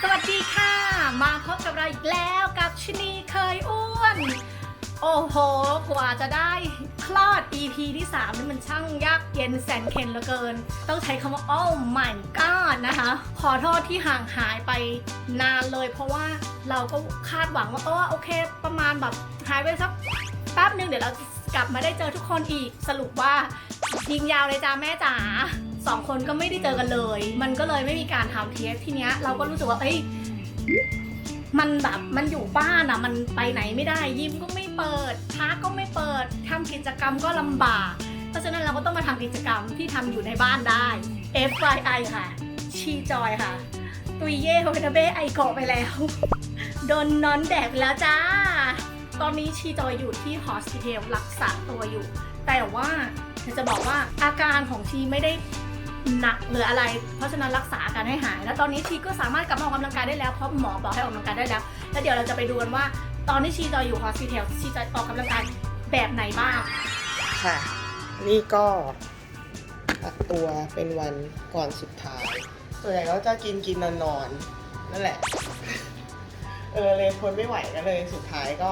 สวัสดีค่ะ มาพบกับเราอีกแล้วกับชะนีเคยอ้วน โอ้โห กว่าจะได้คลอด EP ที่ 3 นี่มันช่างยากเย็นแสนเข็นเหลือเกิน ต้องใช้คำว่า oh my god นะคะ ขอโทษที่ห่างหายไปนานเลย เพราะว่าเราก็คาดหวังว่าเออโอเค ประมาณแบบหายไปสักแป๊บหนึ่งเดี๋ยวเรากลับมาได้เจอทุกคนอีกสรุปว่ายิงยาวเลยจ้าแม่จ๋า สองคนก็ไม่ได้เจอกันเลย มันก็เลยไม่มีการทำเทปทีเนี้ยเราก็รู้สึกว่าเอ้ยมันแบบมันอยู่บ้านอะมันไปไหนไม่ได้ยิมก็ไม่เปิดพาร์กก็ไม่เปิดทำกิจกรรมก็ลำบาก เพราะฉะนั้นเราก็ต้องมาทำกิจกรรมที่ทำอยู่ในบ้านได้ FYI ค่ะ ชีจอยค่ะ ตุยเย่โฮเนเบ้ไอโกะไปแล้ว โดนนอนแดดไปแล้วจ้า ตอนนี้ชีจอยอยู่ที่ฮอสพิทลรักษาตัวอยู่ แต่ว่าจะบอกว่าอาการของชีไม่ได้ หนักหรืออะไร เพราะฉะนั้นรักษาอาการให้หาย แล้วตอนนี้ชีก็สามารถกลับมาออกกำลังกายได้แล้วเพราะหมอบอกให้ออกกำลังกายได้แล้ว แล้วเดี๋ยวเราจะไปดูกันว่า ตอนที่ชีจอยอยู่ฮอสพิทอลชีจะออกกำลังกายแบบไหนบ้างค่ะ นี่ก็ตัดตัวเป็นวันก่อนสุดท้ายส่วนใหญ่ก็จะกินกินนอนนอนนั่นแหละ เออเลยทนไม่ไหวก็เลยสุดท้ายก็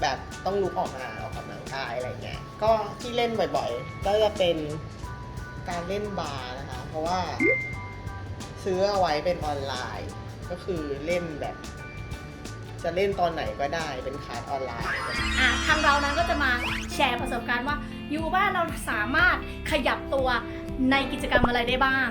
แบบต้องลุกออกมาออกกำลังกายอะไรเงี้ย ก็ที่เล่นบ่อยๆ ก็จะเป็น การเล่นบาร์นะคะ เพราะว่าซื้อเอาไว้เป็นออนไลน์ ก็คือเล่นแบบ จะเล่นตอนไหนก็ได้เป็นคลาสออนไลน์ อะทางเรานั้นก็จะมาแชร์ประสบการณ์ว่าอยู่บ้านเราสามารถขยับตัวในกิจกรรมอะไรได้บ้าง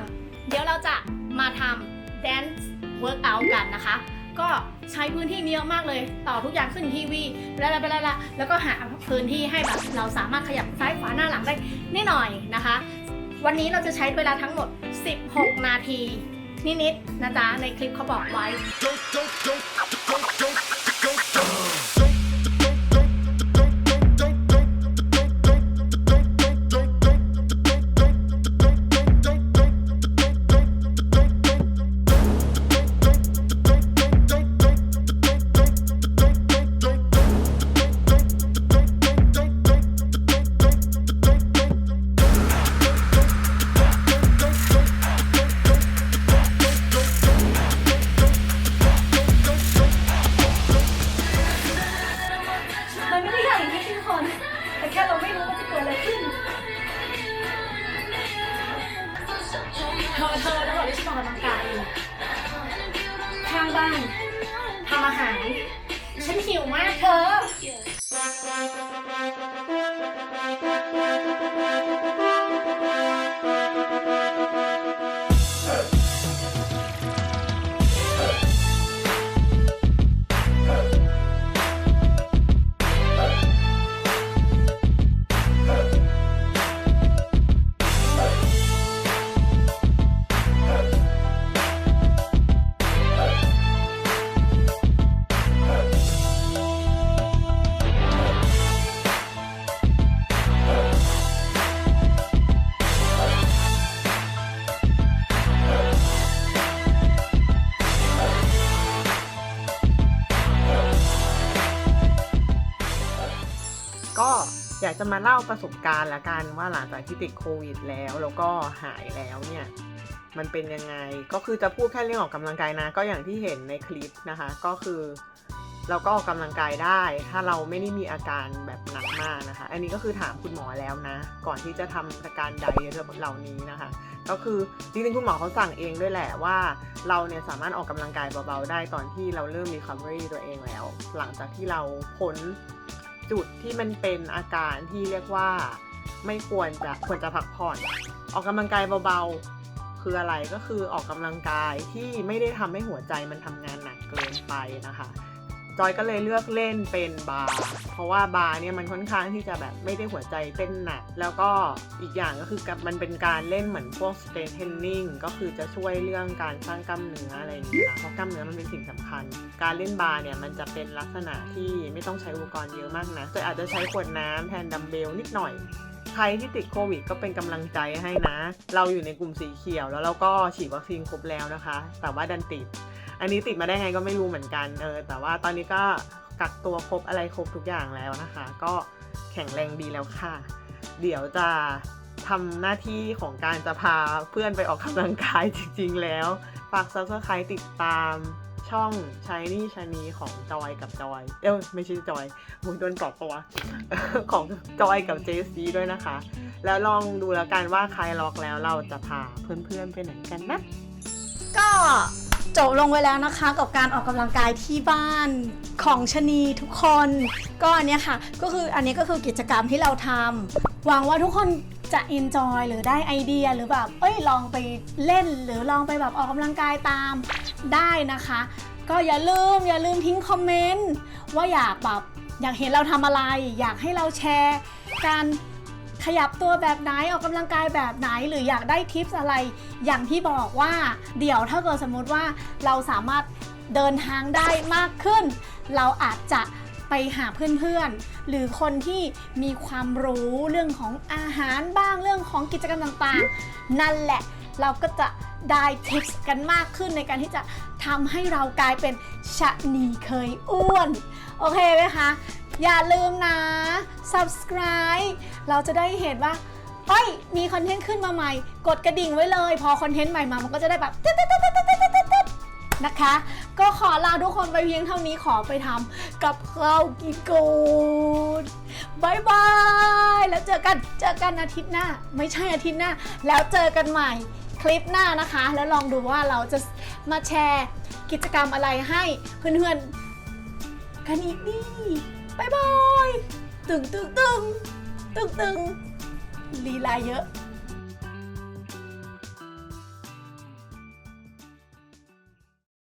เดี๋ยวเราจะมาทำ dance workout กันนะคะ ก็ใช้พื้นที่เยอะมากเลย ต่อทุกอย่างขึ้นทีวีแล้วแล้วแล้วแล้วก็หาพื้นที่ให้แบบเราสามารถขยับซ้ายขวาหน้าหลังได้นิดหน่อยนะคะ วันนี้เราจะใช้เวลาทั้งหมด 16 นาที นิดๆนะจ๊ะในคลิปเขาบอกไว้ บ้านทำอาหาร ฉันหิวมากเธอ ก็อยากจะมาเล่าประสบการณ์ละกันว่าหลังจากที่ติดโควิดแล้ว แล้วก็หายแล้วเนี่ยมันเป็นยังไงก็คือจะพูดแค่เรื่องออกกำลังกายนะ ก็อย่างที่เห็นในคลิปนะคะ ก็คือเราก็ออกกำลังกายได้ ถ้าเราไม่ได้มีอาการแบบหนักมากนะคะ อันนี้ก็คือถามคุณหมอแล้วนะ ก่อนที่จะทำอาการใดเหล่านี้นะคะ ก็คือจริงๆคุณหมอเขาสั่งเองด้วยแหละว่า เราเนี่ยสามารถออกกำลังกายเบาๆได้ตอนที่เราเริ่ม recovery ตัวเองแล้ว หลังจากที่เราพ้น จุดที่มันเป็นอาการที่เรียกว่าไม่ควรจะควรจะพักผ่อน ออกกำลังกายเบาๆ คืออะไรก็คือออกกำลังกายที่ไม่ได้ทำให้หัวใจมันทำงานหนักเกินไปนะคะ จอยก็เลยเลือกเล่นเป็นบาร์เพราะว่าบาร์เนี่ยมันค่อนข้างที่จะแบบไม่ได้หัวใจเต้นหนัก แล้วก็อีกอย่างก็คือกับมันเป็นการเล่นเหมือนพวก strength training ก็คือจะช่วยเรื่องการสร้างกล้ามเนื้ออะไรอย่างเงี้ยเพราะกล้ามเนื้อมันเป็นสิ่งสำคัญ การเล่นบาร์เนี่ยมันจะเป็นลักษณะที่ไม่ต้องใช้อุปกรณ์เยอะมากนะแต่อาจจะใช้ขวดน้ำแทนดัมเบลนิดหน่อยใครที่ติดโควิดก็เป็นกำลังใจให้นะ เราอยู่ในกลุ่มสีเขียวแล้วเราก็ฉีดวัคซีนครบแล้วนะคะ แต่ว่าดันติด อันนี้ติดมาได้ไงก็ไม่รู้เหมือนกันเออแต่ว่าตอนนี้ก็กักตัวครบอะไรครบทุกอย่างแล้วนะคะ ก็แข็งแรงดีแล้วค่ะ เดี๋ยวจะทำหน้าที่ของการจะพาเพื่อนไปออกกำลังกายจริง ๆ แล้ว ฝาก subscribe ติดตามช่องชายนี่ชานีของจอยกับจอย เอ้ยไม่ใช่จอยมุยโดนปลอบปะวะ ของจอยกับเจซีด้วยนะคะ แล้วลองดูแล้วกันว่าใครล็อกแล้วเราจะพาเพื่อนๆไปไหนกันนะ ก็ จบลงไปแล้วนะคะกับการออกกำลังกายที่บ้านของชะนีทุกคน ก็อันเนี้ยค่ะก็คืออันนี้ก็คือกิจกรรมที่เราทำหวังว่าทุกคนจะ enjoy หรือได้ไอเดียหรือแบบเอ้ยลองไปเล่นหรือลองไปแบบออกกำลังกายตามได้นะคะ ก็อย่าลืมอย่าลืมทิ้งคอมเมนต์ว่าอยากแบบอยากเห็นเราทำอะไร อยากให้เราแชร์การ ขยับตัวแบบไหนออกกำลังกายแบบไหน หรืออยากได้ทิปส์อะไร อย่างที่บอกว่าเดี๋ยวถ้าเกิดสมมุติว่าเราสามารถเดินทางได้มากขึ้น เราอาจจะไปหาเพื่อนๆ หรือคนที่มีความรู้เรื่องของอาหารบ้างเรื่องของกิจกรรมต่างๆ นั่นแหละเราก็จะได้ทิปส์กันมากขึ้นในการที่จะทำให้เรากลายเป็นชะนีเคยอ้วน โอเคไหมคะ อย่าลืมนะ subscribe เราจะได้เห็นว่าเฮ้ย มีคอนเทนต์ขึ้นมาใหม่ กดกระดิ่งไว้เลย พอคอนเทนต์ใหม่มา มันก็จะได้แบบนะคะ ก็ขอลาทุกคนไปเพียงเท่านี้ขอไปทำกับข้าวกินกูดบายบาย แล้วเจอกัน เจอกันอาทิตย์หน้า ไม่ใช่อาทิตย์หน้า แล้วเจอกันใหม่คลิปหน้านะคะ แล้วลองดูว่าเราจะมาแชร์กิจกรรมอะไรให้เพื่อนๆ กันอีกดีบายบายตึงตึงตึงตึงตึงลีลาเยอะ